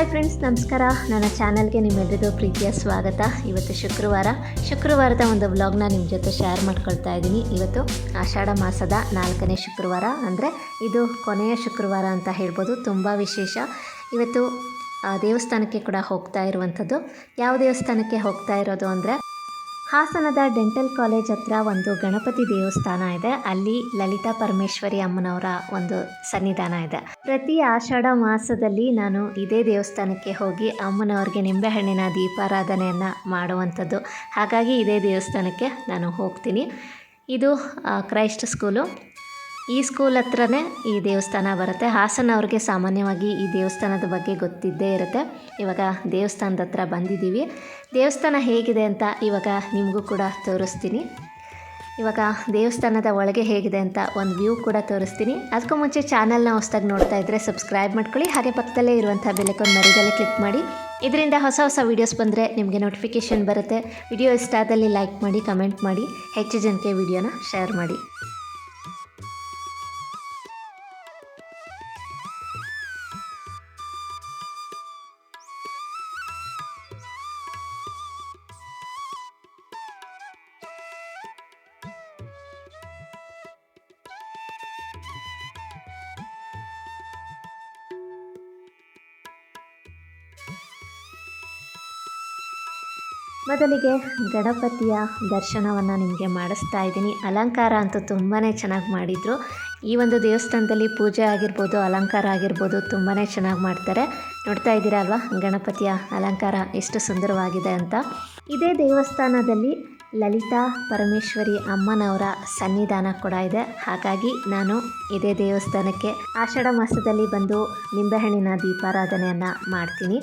Hi friends ನಮಸ್ಕಾರ. ನನ್ನ ಚಾನಲ್ಗೆ ನಿಮ್ಮೆಲ್ಲರಿಗೂ ಪ್ರೀತಿಯ ಸ್ವಾಗತ. ಇವತ್ತು ಶುಕ್ರವಾರ. ಶುಕ್ರವಾರದ ಒಂದು ವ್ಲಾಗ್ನ ನಿಮ್ಮ ಜೊತೆ ಶೇರ್ ಮಾಡ್ಕೊಳ್ತಾ ಇದ್ದೀನಿ. ಇವತ್ತು ಆಷಾಢ ಮಾಸದ ನಾಲ್ಕನೇ ಶುಕ್ರವಾರ. ಅಂದರೆ ಇದು ಕೊನೆಯ ಶುಕ್ರವಾರ ಅಂತ ಹೇಳ್ಬೋದು. ತುಂಬ ವಿಶೇಷ. ಇವತ್ತು ದೇವಸ್ಥಾನಕ್ಕೆ ಕೂಡ ಹೋಗ್ತಾ ಇರುವಂಥದ್ದು. ಯಾವ ದೇವಸ್ಥಾನಕ್ಕೆ ಹೋಗ್ತಾ ಇರೋದು ಅಂದರೆ ಹಾಸನದ ಡೆಂಟಲ್ ಕಾಲೇಜ್ ಹತ್ರ ಒಂದು ಗಣಪತಿ ದೇವಸ್ಥಾನ ಇದೆ. ಅಲ್ಲಿ ಲಲಿತಾ ಪರಮೇಶ್ವರಿ ಅಮ್ಮನವರ ಒಂದು ಸನ್ನಿಧಾನ ಇದೆ. ಪ್ರತಿ ಆಷಾಢ ಮಾಸದಲ್ಲಿ ನಾನು ಇದೇ ದೇವಸ್ಥಾನಕ್ಕೆ ಹೋಗಿ ಅಮ್ಮನವ್ರಿಗೆ ನಿಂಬೆಹಣ್ಣಿನ ದೀಪಾರಾಧನೆಯನ್ನು ಮಾಡುವಂಥದ್ದು. ಹಾಗಾಗಿ ಇದೇ ದೇವಸ್ಥಾನಕ್ಕೆ ನಾನು ಹೋಗ್ತೀನಿ. ಇದು ಕ್ರೈಸ್ಟ್ ಸ್ಕೂಲು. ಈ ಸ್ಕೂಲ್ ಹತ್ರನೇ ಈ ದೇವಸ್ಥಾನ ಬರುತ್ತೆ. ಹಾಸನವ್ರಿಗೆ ಸಾಮಾನ್ಯವಾಗಿ ಈ ದೇವಸ್ಥಾನದ ಬಗ್ಗೆ ಗೊತ್ತಿದ್ದೇ ಇರುತ್ತೆ. ಇವಾಗ ದೇವಸ್ಥಾನದ ಹತ್ರ ಬಂದಿದ್ದೀವಿ. ದೇವಸ್ಥಾನ ಹೇಗಿದೆ ಅಂತ ಇವಾಗ ನಿಮಗೂ ಕೂಡ ತೋರಿಸ್ತೀನಿ. ಇವಾಗ ದೇವಸ್ಥಾನದ ಒಳಗೆ ಹೇಗಿದೆ ಅಂತ ಒಂದು ವ್ಯೂ ಕೂಡ ತೋರಿಸ್ತೀನಿ. ಅದಕ್ಕೂ ಮುಂಚೆ ಚಾನಲ್ನ ಹೊಸ್ದಾಗಿ ನೋಡ್ತಾ ಇದ್ದರೆ ಸಬ್ಸ್ಕ್ರೈಬ್ ಮಾಡ್ಕೊಳ್ಳಿ. ಹಾಗೆ ಪಕ್ಕದಲ್ಲೇ ಇರುವಂಥ ಬೆಲೆಕೊಂಡು ಮರಿದಲ್ಲೇ ಕ್ಲಿಕ್ ಮಾಡಿ. ಇದರಿಂದ ಹೊಸ ಹೊಸ ವೀಡಿಯೋಸ್ ಬಂದರೆ ನಿಮಗೆ ನೋಟಿಫಿಕೇಷನ್ ಬರುತ್ತೆ. ವಿಡಿಯೋ ಇಷ್ಟ ಆದಲ್ಲಿ ಲೈಕ್ ಮಾಡಿ ಕಮೆಂಟ್ ಮಾಡಿ. ಹೆಚ್ಚು ಜನಕ್ಕೆ ವಿಡಿಯೋನ ಶೇರ್ ಮಾಡಿ. ಮೊದಲಿಗೆ ಗಣಪತಿಯ ದರ್ಶನವನ್ನು ನಿಮಗೆ ಮಾಡಿಸ್ತಾ ಇದ್ದೀನಿ. ಅಲಂಕಾರ ಅಂತೂ ತುಂಬಾ ಚೆನ್ನಾಗಿ ಮಾಡಿದರು. ಈ ಒಂದು ದೇವಸ್ಥಾನದಲ್ಲಿ ಪೂಜೆ ಆಗಿರ್ಬೋದು, ಅಲಂಕಾರ ಆಗಿರ್ಬೋದು ತುಂಬಾ ಚೆನ್ನಾಗಿ ಮಾಡ್ತಾರೆ. ನೋಡ್ತಾ ಇದ್ದೀರಾ ಅಲ್ವಾ? ಗಣಪತಿಯ ಅಲಂಕಾರ ಎಷ್ಟು ಸುಂದರವಾಗಿದೆ ಅಂತ. ಇದೇ ದೇವಸ್ಥಾನದಲ್ಲಿ ಲಲಿತಾ ಪರಮೇಶ್ವರಿ ಅಮ್ಮನವರ ಸನ್ನಿಧಾನ ಕೂಡ ಇದೆ. ಹಾಗಾಗಿ ನಾನು ಇದೇ ದೇವಸ್ಥಾನಕ್ಕೆ ಆಷಾಢ ಮಾಸದಲ್ಲಿ ಬಂದು ನಿಂಬೆಹಣ್ಣಿನ ದೀಪಾರಾಧನೆಯನ್ನು ಮಾಡ್ತೀನಿ.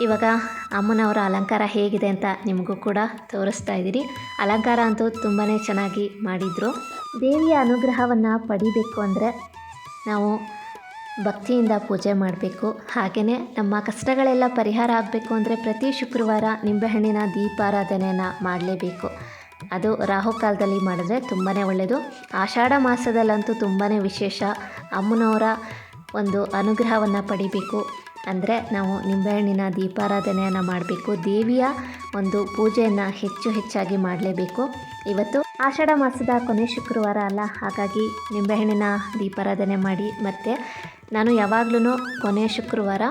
ಇವಾಗ ಅಮ್ಮನವರ ಅಲಂಕಾರ ಹೇಗಿದೆ ಅಂತ ನಿಮಗೂ ಕೂಡ ತೋರಿಸ್ತಾ ಇದ್ದೀರಿ. ಅಲಂಕಾರ ಅಂತೂ ತುಂಬಾ ಚೆನ್ನಾಗಿ ಮಾಡಿದರು. ದೇವಿಯ ಅನುಗ್ರಹವನ್ನು ಪಡಿಬೇಕು ಅಂದರೆ ನಾವು ಭಕ್ತಿಯಿಂದ ಪೂಜೆ ಮಾಡಬೇಕು. ಹಾಗೆಯೇ ನಮ್ಮ ಕಷ್ಟಗಳೆಲ್ಲ ಪರಿಹಾರ ಆಗಬೇಕು ಅಂದರೆ ಪ್ರತಿ ಶುಕ್ರವಾರ ನಿಂಬೆಹಣ್ಣಿನ ದೀಪಾರಾಧನೆಯನ್ನು ಮಾಡಲೇಬೇಕು. ಅದು ರಾಹುಕಾಲದಲ್ಲಿ ಮಾಡಿದ್ರೆ ತುಂಬಾ ಒಳ್ಳೆಯದು ಆಷಾಢ ಮಾಸದಲ್ಲಂತೂ ತುಂಬಾ ವಿಶೇಷ. ಅಮ್ಮನವರ ಒಂದು ಅನುಗ್ರಹವನ್ನು ಪಡಿಬೇಕು. ಅಂದರೆ ನಾವು ನಿಂಬೆಹಣ್ಣಿನ ದೀಪಾರಾಧನೆಯನ್ನು ಮಾಡಬೇಕು. ದೇವಿಯ ಒಂದು ಪೂಜೆಯನ್ನು ಹೆಚ್ಚು ಹೆಚ್ಚಾಗಿ ಮಾಡಲೇಬೇಕು. ಇವತ್ತು ಆಷಾಢ ಮಾಸದ ಕೊನೆ ಶುಕ್ರವಾರ ಅಲ್ಲ, ಹಾಗಾಗಿ ನಿಂಬೆಹಣ್ಣಿನ ದೀಪಾರಾಧನೆ ಮಾಡಿ. ಮತ್ತು ನಾನು ಯಾವಾಗಲೂ ಕೊನೆಯ ಶುಕ್ರವಾರ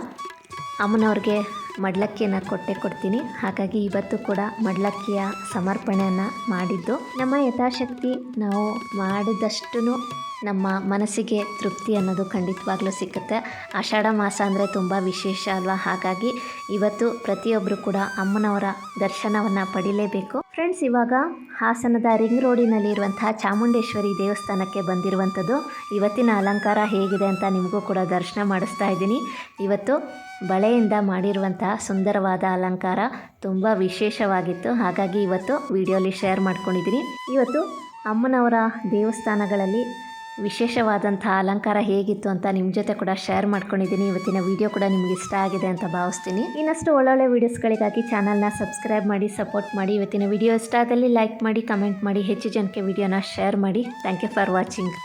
ಅಮ್ಮನವ್ರಿಗೆ ಮಡ್ಲಕ್ಕಿಯನ್ನು ಕೊಟ್ಟೆ ಕೊಡ್ತೀನಿ. ಹಾಗಾಗಿ ಇವತ್ತು ಕೂಡ ಮಡ್ಲಕ್ಕಿಯ ಸಮರ್ಪಣೆಯನ್ನು ಮಾಡಿದ್ದು. ನಮ್ಮ ಯಥಾಶಕ್ತಿ ನಾವು ಮಾಡಿದಷ್ಟು ನಮ್ಮ ಮನಸ್ಸಿಗೆ ತೃಪ್ತಿ ಅನ್ನೋದು ಖಂಡಿತವಾಗ್ಲೂ ಸಿಕ್ಕುತ್ತೆ. ಆಷಾಢ ಮಾಸ ಅಂದರೆ ತುಂಬ ವಿಶೇಷ ಅಲ್ವಾ? ಹಾಗಾಗಿ ಇವತ್ತು ಪ್ರತಿಯೊಬ್ಬರು ಕೂಡ ಅಮ್ಮನವರ ದರ್ಶನವನ್ನು ಪಡಿಲೇಬೇಕು. ಫ್ರೆಂಡ್ಸ್ ಇವಾಗ ಹಾಸನದ ರಿಂಗ್ ರೋಡಿನಲ್ಲಿ ಇರುವಂತಹ ಚಾಮುಂಡೇಶ್ವರಿ ದೇವಸ್ಥಾನಕ್ಕೆ ಬಂದಿರುವಂಥದ್ದು. ಇವತ್ತಿನ ಅಲಂಕಾರ ಹೇಗಿದೆ ಅಂತ ನಿಮಗೂ ಕೂಡ ದರ್ಶನ ಮಾಡಿಸ್ತಾ ಇದ್ದೀನಿ. ಇವತ್ತು ಬಳೆಯಿಂದ ಮಾಡಿರುವಂತಹ ಸುಂದರವಾದ ಅಲಂಕಾರ ತುಂಬ ವಿಶೇಷವಾಗಿತ್ತು. ಹಾಗಾಗಿ ಇವತ್ತು ವಿಡಿಯೋಲಿ ಶೇರ್ ಮಾಡ್ಕೊಂಡಿದ್ದೀನಿ. ಇವತ್ತು ಅಮ್ಮನವರ ದೇವಸ್ಥಾನಗಳಲ್ಲಿ ವಿಶೇಷವಾದಂಥ ಅಲಂಕಾರ ಹೇಗಿತ್ತು ಅಂತ ನಿಮ್ಮ ಜೊತೆ ಕೂಡ ಶೇರ್ ಮಾಡ್ಕೊಂಡಿದ್ದೀನಿ. ಇವತ್ತಿನ ವಿಡಿಯೋ ಕೂಡ ನಿಮ್ಗೆ ಇಷ್ಟ ಆಗಿದೆ ಅಂತ ಭಾವಿಸ್ತೀನಿ. ಇನ್ನಷ್ಟು ಒಳ್ಳೊಳ್ಳೆ ವೀಡಿಯೋಸ್ಗಳಿಗಾಗಿ ಚಾನಲ್ನ ಸಬ್ಸ್ಕ್ರೈಬ್ ಮಾಡಿ ಸಪೋರ್ಟ್ ಮಾಡಿ. ಇವತ್ತಿನ ವಿಡಿಯೋ ಇಷ್ಟ ಆದಲ್ಲಿ ಲೈಕ್ ಮಾಡಿ ಕಮೆಂಟ್ ಮಾಡಿ. ಹೆಚ್ಚು ಜನಕ್ಕೆ ವಿಡಿಯೋನ ಶೇರ್ ಮಾಡಿ. Thank you for watching